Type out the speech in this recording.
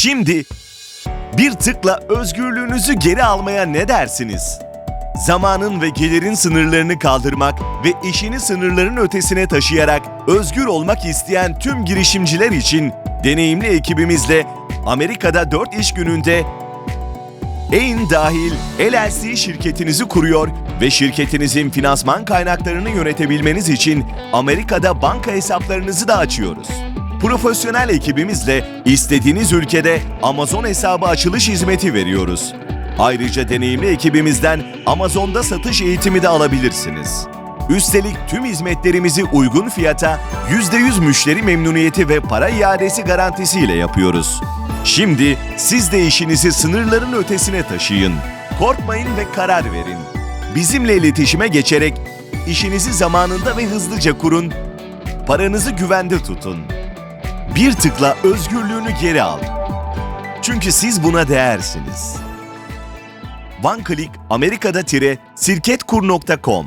Şimdi bir tıkla özgürlüğünüzü geri almaya ne dersiniz? Zamanın ve gelirin sınırlarını kaldırmak ve işini sınırların ötesine taşıyarak özgür olmak isteyen tüm girişimciler için deneyimli ekibimizle Amerika'da 4 iş gününde AIN dahil LLC şirketinizi kuruyor ve şirketinizin finansman kaynaklarını yönetebilmeniz için Amerika'da banka hesaplarınızı da açıyoruz. Profesyonel ekibimizle istediğiniz ülkede Amazon hesabı açılış hizmeti veriyoruz. Ayrıca deneyimli ekibimizden Amazon'da satış eğitimi de alabilirsiniz. Üstelik tüm hizmetlerimizi uygun fiyata %100 müşteri memnuniyeti ve para iadesi garantisiyle yapıyoruz. Şimdi siz de işinizi sınırların ötesine taşıyın. Korkmayın ve karar verin. Bizimle iletişime geçerek işinizi zamanında ve hızlıca kurun. Paranızı güvende tutun. Bir tıkla özgürlüğünü geri al. Çünkü siz buna değersiniz. OneClick Amerika'da-sirketkur.com